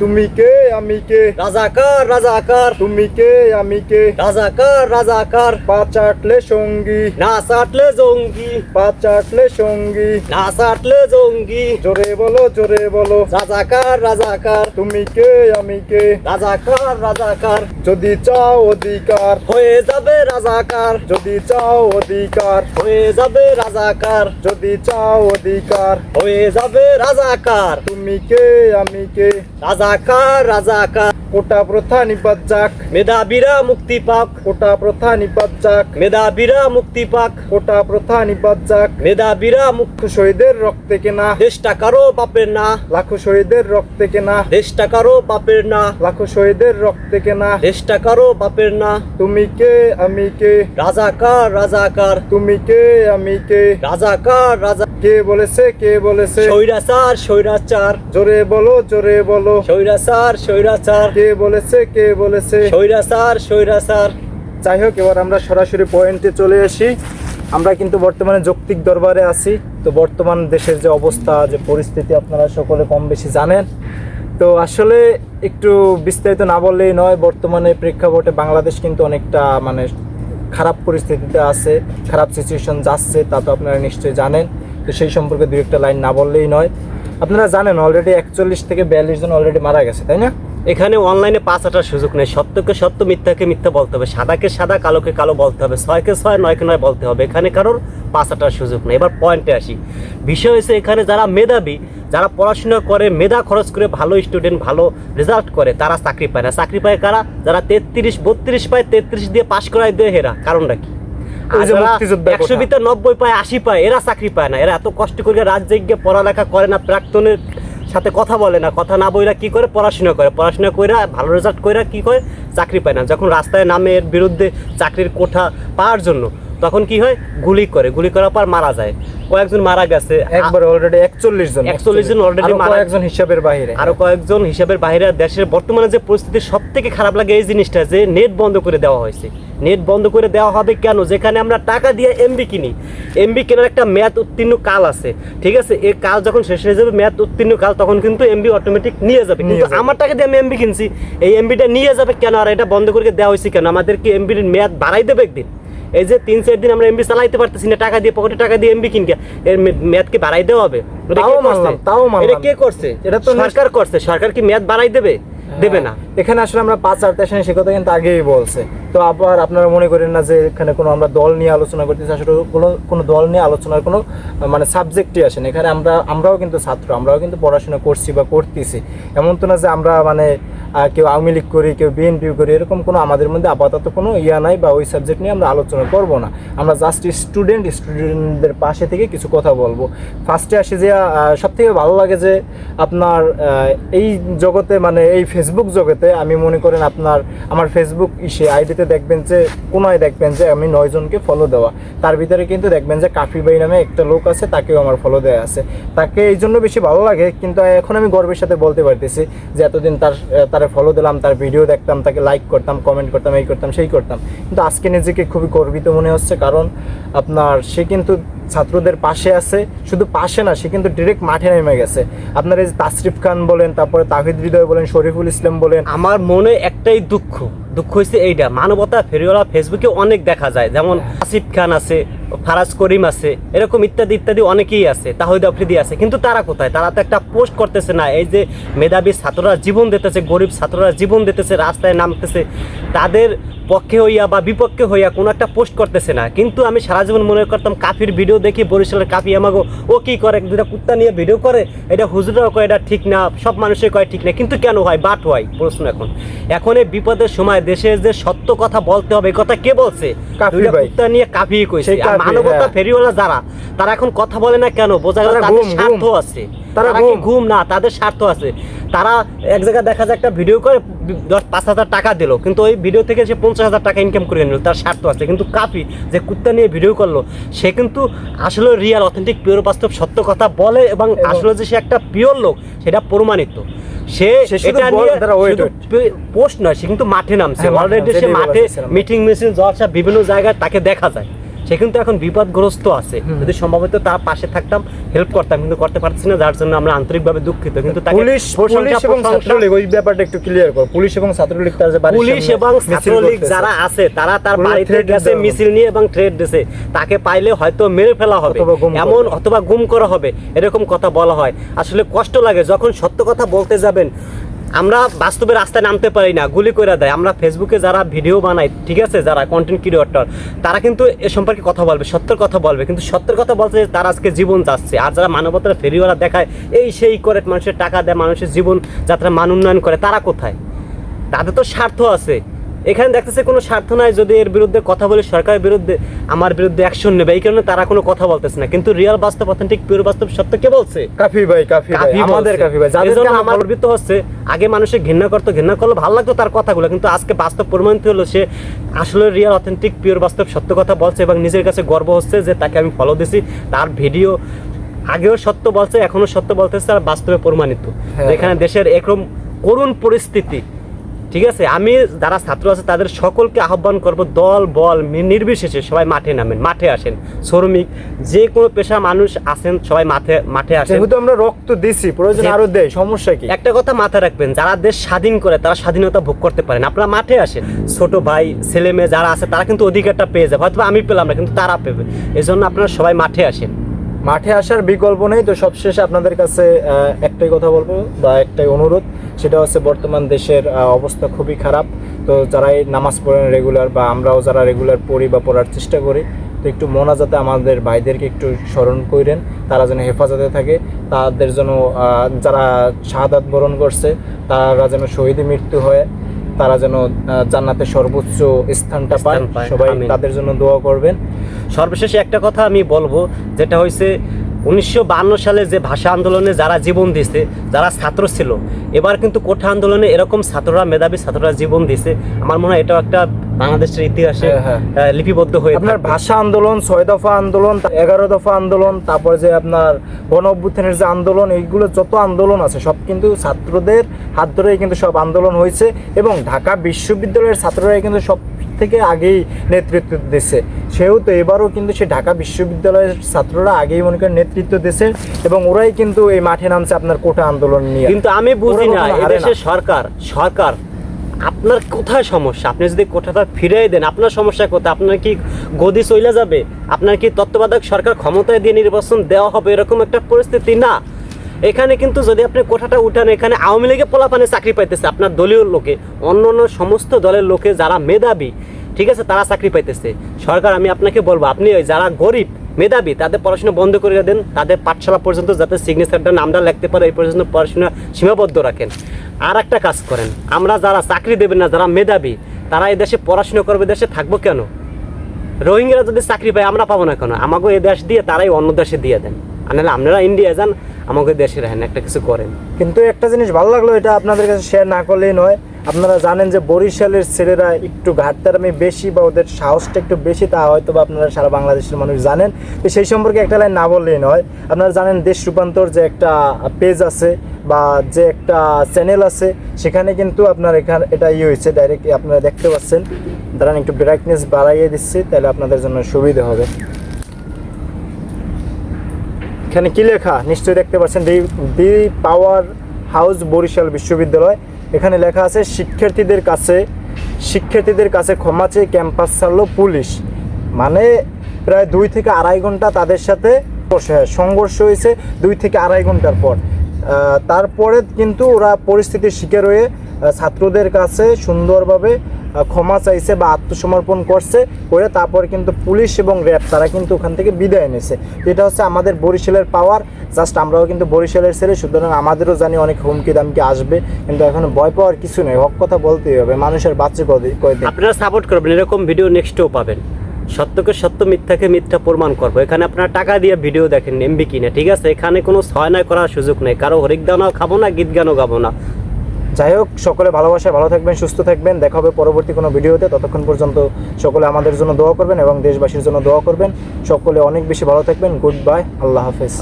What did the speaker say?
তুমি কে আমি কে? রাজাকার রাজাকার। তুমি কে আমি কে? রাজাকার রাজাকার। পা চাটলে সঙ্গী। না সাটলে জঙ্গি। পা চাটলে সঙ্গী। না সাটলে জঙ্গি। জোরে বলো জোরে বলো। রাজাকার রাজাকার। তুমি কে আমি কে? রাজাকার রাজাকার। যদি চাও অধিকার। হয়ে যাবে রাজাকার। যদি চাও অধিকার। হয়ে যাবে রাজাকার। যদি চাও অধিকার। হয়ে যাবে রাজাকার। তুমি কে আমি কে? রাজাকার রাজাকার কোটা প্রথা নিপাত যাক মেধাবীরা মুক্তি পাক। কোটা প্রথা নিপাত যাক মেধাবীরা মুক্তি পাক। কোটা প্রথা নিপাত যাক মেধাবীরা মুক্ত শহীদের রক্তে কেনা। দেশটা কারও বাপের না। লাখো শহীদের রক্তে কেনা। দেশটা কারও বাপের না। লাখো শহীদের রক্তে কেনা। দেশটা কারও বাপের না। তুমি কে আমি কে? রাজাকার রাজাকার। তুমি কে আমি কে? রাজাকার রাজা কে বলেছে কে বলেছে? স্বৈরাচার স্বৈরাচার। জোরে বলো জোরে বলো। স্বৈরাচার স্বৈরাচার। কে বলেছে কে বলেছে? স্বৈরাচার স্বৈরাচার যাই হোক এবার আমরা সরাসরি পয়েন্টে চলে আসি। আমরা কিন্তু বর্তমানে যৌক্তিক দরবারে আছি। তো বর্তমান দেশের যে অবস্থা যে পরিস্থিতি আপনারা সকলে কম বেশি জানেন। তো আসলে একটু বিস্তারিত না বললেই নয় বর্তমানে প্রেক্ষাপটে বাংলাদেশ কিন্তু অনেকটা মানে খারাপ পরিস্থিতিতে আছে খারাপ সিচুয়েশন যাচ্ছে তা তো আপনারা নিশ্চয়ই জানেন। তো সেই সম্পর্কে দু একটা লাইন না বললেই নয়। আপনারা জানেন অলরেডি একচল্লিশ থেকে বিয়াল্লিশ জন অলরেডি মারা গেছে তাই না? এখানে অনলাইনে পাঁচ আটার সুযোগ নেই। সত্যকে সত্য মিথ্যাকে মিথ্যা বলতে হবে। সাদাকে সাদা কালোকে কালো বলতে হবে। ছয়কে ছয় নয়কে নয় বলতে হবে। এখানে কারোর পাঁচ আটার সুযোগ নেই। এবার পয়েন্টে আসি। বিষয় হচ্ছে এখানে যারা মেধাবী যারা পড়াশোনা করে মেধা খরচ করে ভালো স্টুডেন্ট ভালো রেজাল্ট করে তারা চাকরি পায় না। চাকরি পায় কারা? যারা তেত্রিশ বত্রিশ পায় তেত্রিশ দিয়ে পাশ করায় দেয় হেরা। কারণটা কি? একশো। ভিতরে নব্বই পায় আশি পায় এরা চাকরি পায় না। এরা এত কষ্ট করে রাত জেগে পড়ালেখা করে না। প্রাক্তনের সাথে কথা বলে না কথা না বইরা কি করে? পড়াশোনা করে। পড়াশোনা কইরা ভালো রেজাল্ট কইরা কি করে? চাকরি পায় না। যখন রাস্তায় নামে এর বিরুদ্ধে চাকরির কোঠা পাওয়ার জন্য তখন কি হয়? গুলি করে। গুলি করার পর মারা যায়। কয়েকজন মারা গেছে। একবার অলরেডি একচল্লিশ জন। 41 জন অলরেডি মারা- একজন হিসাবের বাইরে আরও কয়েকজন হিসাবের বাইরে দেশের বর্তমানে যে পরিস্থিতি সব থেকে খারাপ লাগে এই জিনিসটা যে নেট বন্ধ করে দেওয়া হয়েছে। নেট বন্ধ করে দেওয়া হবে কেন? যেখানে আমরা টাকা দিয়ে এমবি কিনি। এমবি কেনার একটা মেয়াদ উত্তীর্ণ কাল আছে ঠিক আছে? এই কাল যখন শেষ হয়ে যাবে মেয়াদ উত্তীর্ণ কাল তখন কিন্তু এমবি অটোমেটিক নিয়ে যাবে। কিন্তু আমার টাকা দিয়ে আমি এমবি কিনছি এই এমবিটা নিয়ে যাবে কেন? আর এটা বন্ধ করে দেওয়া হয়েছে কেন? আমাদের কি এমবির মেয়াদ বাড়াই দেবে একদিন। এই যে তিন চার দিন আমরা এমবি চালাইতে পারতেছি না টাকা দিয়ে পকেটে টাকা দিয়ে এমবি কিনকে এর মে- মেয়াদ কি বাড়াই দেওয়া হবে। তাও? মানলাম, তাও মানলাম। এটা কে করছে? এটা তো সরকার করছে। সরকার কি মেয়াদ বাড়াই দেবে? দেবে না। এখানে আসলে আমরা পাঁচ আর তেসানি সে কথা কিন্তু আগেই বলছে। তো আবার আপনারা মনে করেন না যে এখানে কোনো আমরা দল নিয়ে আলোচনা করতেছি? আসলে কোনো কোনো দল নিয়ে আলোচনার কোনো মানে সাবজেক্টই আসেন। এখানে আমরা, আমরাও কিন্তু ছাত্র, আমরাও কিন্তু পড়াশোনা করছি বা করতেছি। এমন তো না যে আমরা মানে কেউ আওয়ামী লীগ করি, কেউ বিএনপি করি, এরকম কোনো আমাদের মধ্যে আপাতত কোনো ইয়া নাই বা ওই সাবজেক্ট নিয়ে আমরা আলোচনা করব না। আমরা জাস্ট স্টুডেন্ট স্টুডেন্টদের পাশে থেকে কিছু কথা বলব। ফার্স্টে আসি যে সব থেকে ভালো লাগে যে আপনার এই জগতে মানে এই ফেসবুক জগতে আমি মনে করেন আপনার, আমার ফেসবুক ইসে আইডিতে দেখবেন যে, কোনায় দেখবেন যে আমি নয়জনকে ফলো দেওয়া। তার ভিতরে কিন্তু দেখবেন যে কাফি ভাই নামে একটা লোক আছে, তাকেও আমার ফলো দেওয়া আছে। তাকে এই জন্য বেশি ভালো লাগে, কিন্তু এখন আমি গর্বের সাথে বলতে পারতেছি যে এতদিন তার, তারা ফলো দিলাম, তার ভিডিও দেখতাম, তাকে লাইক করতাম কমেন্ট করতাম, এই করতাম, সেই করতাম। কিন্তু আজকে নিজেকে খুবই গর্বিত মনে হচ্ছে, কারণ আপনার সে কিন্তু ছাত্রদের পাশে আছে, শুধু পাশে না, সে কিন্তু ডিরেক্ট মাঠে নেমে গেছে। আপনার এই যে তাসরিফ খান বলেন, তারপরে তাহিদ হৃদয় বলেন, শরীফুল ইসলাম বলেন, আমার মনে একটাই দুঃখ দুঃখ হয়েছে এইটা মানবতা ফেরিওয়ালা ফেসবুকে অনেক দেখা যায়। যেমন আসিফ খান আছে, ফারাজ করিম আছে, এরকম ইত্যাদি ইত্যাদি অনেকেই আছে, তাহিদ আফ্রিদি আছে। কিন্তু তারা কোথায়? তারা তো একটা পোস্ট করতেছে না। এই যে মেধাবী ছাত্ররা জীবন দিতেছে, গরিব ছাত্ররা জীবন দিতেছে, রাস্তায় নামতেছে, তাদের পক্ষে হইয়া বা বিপক্ষে হইয়া কোনো একটা পোস্ট করতেছে না। কিন্তু আমি সারা জীবন মনে করতাম, কাফির ভিডিও দেখি, বরিশালের কাফি আমাগো, ও কি করে? দুটা কুত্তা নিয়ে ভিডিও করে, এটা হুজুরাও কয়, এটা ঠিক না, সব মানুষের কয়, ঠিক না। কিন্তু কেন হয়? বাট হয়, প্রশ্ন এখন। এখন এই বিপদের সময় দেশের যে সত্য কথা বলতে হবে কথা কে বলছে? দুইটা কুত্তা নিয়ে কাফি কইছে। মানবতা হ্যাঁ। ফেরিওয়ালা যারা তারা এখন কথা বলে না কেন? বোঝা গেল তাদের স্বার্থ আছে। তারা কি ঘুম। না তাদের স্বার্থ আছে। তারা এক জায়গায় দেখা যায় একটা ভিডিও করে দশ পাঁচ হাজার টাকা দিল। কিন্তু ওই ভিডিও থেকে সে পঞ্চাশ হাজার টাকা ইনকাম করে নিল তার স্বার্থ আছে। কিন্তু কাফি যে কুত্তা নিয়ে ভিডিও করল সে কিন্তু আসলে রিয়াল অথেন্টিক পিওর বাস্তব সত্য কথা বলে এবং এবং- আসলে যে সে একটা পিওর লোক সেটা প্রমাণিত। সে এটা নিয়ে. পোস্ট নয় সে কিন্তু মাঠে নামছে। হ্যাঁ, অলরেডি নামছে, সে মাঠে মিটিং মিছিল জলসা বিভিন্ন জায়গায় তাকে দেখা যায়। সে কিন্তু এখন বিপদগ্রস্ত আছে। যদি সম্ভবত তার পাশে থাকতাম হেল্প করতাম কিন্তু করতে পারছি না যার জন্য আমরা আন্তরিকভাবে দুঃখিত। কিন্তু পুলিশ পুলিশ এবং ছাত্রলীগ ওই ব্যাপারটা একটু ক্লিয়ার করো। পুলিশ এবং ছাত্রলীগ তার যে পুলিশ এবং ছাত্রলীগ যারা আছে তারা তার বাড়িতে গেছে মিছিল নিয়ে এবং থ্রেড দিছে। তাকে পাইলে হয়তো মেরে ফেলা হবে। এমন অথবা গুম করা হবে। এরকম কথা বলা হয়। আসলে কষ্ট লাগে। যখন সত্য কথা বলতে যাবেন আমরা বাস্তবে রাস্তায় নামতে পারি না, গুলি করে দেয়। আমরা ফেসবুকে যারা ভিডিও বানাই ঠিক আছে, যারা কন্টেন্ট ক্রিয়েটর তারা কিন্তু এ সম্পর্কে কথা বলবে, সত্যের কথা বলবে। কিন্তু সত্যের কথা বলছে যে তারা আজকে জীবন যাচ্ছে। আর যারা মানবতার ফেরিওয়ালা দেখায়, এই সেই করে মানুষের টাকা দেয়, মানুষের জীবন যাত্রা মান উন্নয়ন করে, তারা কোথায়? তাদের তো স্বার্থ আছে। এখানে দেখতেছে কোনো স্বার্থ নাই যদি এর বিরুদ্ধে কথা বলে সরকারের বিরুদ্ধে আমার বিরুদ্ধে অ্যাকশন নেবে। এই কারণে তারা কোনো কথা বলতেছে না। কিন্তু রিয়াল বাস্তব অথেন্টিক পিওর বাস্তব সত্য কে বলছে? কাফি ভাই কাফি ভাই আমাদের কাফি ভাই যাদেরকে এজন্য আমরা গর্বিত হচ্ছে আগে মানুষে ঘৃণা করতো ঘৃণা করলে ভালো লাগতো তার কথাগুলো কিন্তু আজকে বাস্তব প্রমাণিত হলো সে আসলে রিয়াল অথেন্টিক পিওর বাস্তব সত্য কথা বলছে এবং নিজের কাছে গর্ব হচ্ছে যে তাকে আমি ফলো দিছি। তার ভিডিও আগেও সত্য বলছে এখনও সত্য বলতেছে আর বাস্তবে প্রমাণিত। হ্যাঁ। এখানে দেশের একরকম করুণ পরিস্থিতি ঠিক আছে? আমি যারা ছাত্র আছে তাদের সকলকে আহ্বান করব দল বল নির্বিশেষে সবাই মাঠে নামেন মাঠে আসেন। শ্রমিক যে কোনো পেশা মানুষ আসেন সবাই মাঠে মাঠে আসেন। যেহেতু আমরা রক্ত দিছি প্রয়োজন আরও দেয় সমস্যা কি? একটা কথা মাথায় রাখবেন যারা দেশ স্বাধীন করে তারা স্বাধীনতা ভোগ করতে পারেন। আপনারা মাঠে আসেন ছোট ভাই ছেলে মেয়ে যারা আছে তারা কিন্তু অধিকারটা পেয়ে যাবে। হয়তো আমি পেলাম না কিন্তু তারা পেবে। এই জন্য আপনারা সবাই মাঠে আসেন। মাঠে আসার বিকল্প নেই। তো সবশেষে আপনাদের কাছে একটাই কথা বলব বা একটাই অনুরোধ সেটা হচ্ছে বর্তমান দেশের অবস্থা খুবই খারাপ। তো যারাই নামাজ পড়েন রেগুলার বা আমরাও যারা রেগুলার পড়ি বা পড়ার চেষ্টা করি তো একটু মোনাজাতে আমাদের ভাইদেরকে একটু স্মরণ করেন তারা যেন হেফাজতে থাকে তাদের যেন যারা শাহাদাত বরণ করছে তারা যেন শহীদ মৃত্যু হয় তারা যেন আহ, জান্নাতের সর্বোচ্চ স্থানটা পায়। সবাই তাদের জন্য দোয়া করবেন। সর্বশেষে একটা কথা আমি বলব, যেটা হয়েছে উনিশশো সালে যে ভাষা আন্দোলনে যারা জীবন দিছে, যারা ছাত্র ছিল, এবার কিন্তু কোঠা আন্দোলনে এরকম ছাত্ররা, মেধাবী ছাত্ররা জীবন দিছে। আমার মনে হয় এটাও একটা বাংলাদেশের ইতিহাসে হ্যাঁ, হ্যাঁ। লিপিবদ্ধ হয়ে আপনার ভাষা আন্দোলন ছয় দফা আন্দোলন এগারো দফা আন্দোলন তারপর যে আপনার গণ অভ্যুত্থানের যে আন্দোলন এইগুলো যত আন্দোলন আছে সব কিন্তু ছাত্রদের হাত ধরেই কিন্তু সব আন্দোলন হয়েছে এবং ঢাকা বিশ্ববিদ্যালয়ের ছাত্ররাই কিন্তু সব থেকে আগেই নেতৃত্ব দিচ্ছে সেহেতু এবারও কিন্তু সে ঢাকা বিশ্ববিদ্যালয়ের ছাত্ররা আগেই মনে করেন নেতৃত্ব দিচ্ছে এবং ওরাই কিন্তু এই মাঠে নামছে আপনার কোটা আন্দোলন নিয়ে। কিন্তু আমি বুঝি না সরকার সরকার আপনার কোথায় সমস্যা? আপনি যদি কোঠাটা ফিরিয়ে দেন, আপনার সমস্যা কোথায়? আপনার কি গদি চলে যাবে? আপনার কি তত্ত্বাবধায়ক সরকার ক্ষমতায় দিয়ে নির্বাচন দেওয়া হবে? এরকম একটা পরিস্থিতি না। এখানে কিন্তু যদি আপনি কোঠাটা উঠান, এখানে আওয়ামী লীগের পোলাপানে চাকরি পাইতেছে আপনার দলীয় লোকে, অন্য অন্য সমস্ত দলের লোকে যারা মেধাবী, ঠিক আছে, তারা চাকরি পাইতেছে। সরকার, আমি আপনাকে বলব, আপনি ওই যারা গরিব, মেধাবী, তাদের পড়াশোনা বন্ধ করে দেন, তাদের পাঠশালা পর্যন্ত যাতে সিগনেচারটা নামটা লিখতে পারে, এই পর্যন্ত পড়াশোনা সীমাবদ্ধ রাখেন। আর একটা কাজ করেন। আমরা যারা চাকরি দেবেন না, যারা মেধাবী, তারা এই দেশে পড়াশুনো করবে দেশে থাকব কেন? রোহিঙ্গারা যদি চাকরি পায়, আমরা পাবো না কেন? আমাকে এ দেশ দিয়ে, তারাই অন্য দেশে দিয়ে দেন। আর নাহলে আপনারা ইন্ডিয়া যান, আমাকে দেশে রাখেন, একটা কিছু করেন। কিন্তু একটা জিনিস ভালো লাগল, এটা আপনাদের কাছে শেয়ার না করলেই নয়। আপনারা জানেন যে বরিশালের ছেলেরা একটু ঘাটতারামি বেশি বা ওদের সাহসটা একটু বেশি, তা হয়তো বা আপনারা সারা বাংলাদেশের মানুষ জানেন। তো সেই সম্পর্কে একটা লাইন না বললেই নয়। আপনারা জানেন দেশ রূপান্তর যে একটা পেজ আছে বা যে একটা চ্যানেল আছে, সেখানে কিন্তু আপনার এখানে, এটা ইয়ে হয়েছে ডাইরেক্ট আপনারা দেখতে পাচ্ছেন। দাঁড়ান, একটু ব্রাইটনেস বাড়াইয়ে দিচ্ছি, তাহলে আপনাদের জন্য সুবিধা হবে। এখানে কি লেখা? নিশ্চয়ই দেখতে পাচ্ছেন, দি দি পাওয়ার হাউস বরিশাল বিশ্ববিদ্যালয়। এখানে লেখা আছে, শিক্ষার্থীদের কাছে শিক্ষার্থীদের কাছে ক্ষমা চেয়ে ক্যাম্পাস ছাড়লো পুলিশ। মানে প্রায় দুই থেকে আড়াই ঘণ্টা তাদের সাথে সংঘর্ষ হয়েছে দুই থেকে আড়াই ঘণ্টার পর। তারপরে কিন্তু ওরা পরিস্থিতির শিকার হয়ে ছাত্রদের কাছে সুন্দরভাবে ক্ষমা চাইছে বা আত্মসমর্পণ করছে, করে তারপর কিন্তু পুলিশ এবং র্যাব, তারা কিন্তু ওখান থেকে বিদায় নিয়েছে। এটা হচ্ছে আমাদের বরিশালের পাওয়ার জাস্ট আমরাও কিন্তু বরিশালের ছেলে, সুতরাং আমাদেরও জানি অনেক হুমকি দামকি আসবে, কিন্তু এখন ভয় পাওয়ার কিছু নেই। হক কথা বলতেই হবে, মানুষের বাচ্চা কয়দিন। আপনারা সাপোর্ট করবেন, এরকম ভিডিও নেক্সটেও পাবেন। সত্যকে সত্য, মিথ্যাকে মিথ্যা প্রমাণ করব। এখানে আপনারা টাকা দিয়ে ভিডিও দেখেন এমবি কিনে, ঠিক আছে? এখানে কোনো ছয় করার সুযোগ নেই। কারও হরিক গানও খাব না, গীত গানও গাবো না। যাই হোক, সকলে ভালোবাসায় ভালো থাকবেন, সুস্থ থাকবেন। দেখা হবে পরবর্তী কোনো ভিডিওতে। ততক্ষণ পর্যন্ত সকলে আমাদের জন্য দোয়া করবেন এবং দেশবাসীর জন্য দোয়া করবেন। সকলে অনেক বেশি ভালো থাকবেন। গুড বাই আল্লাহ হাফেজ।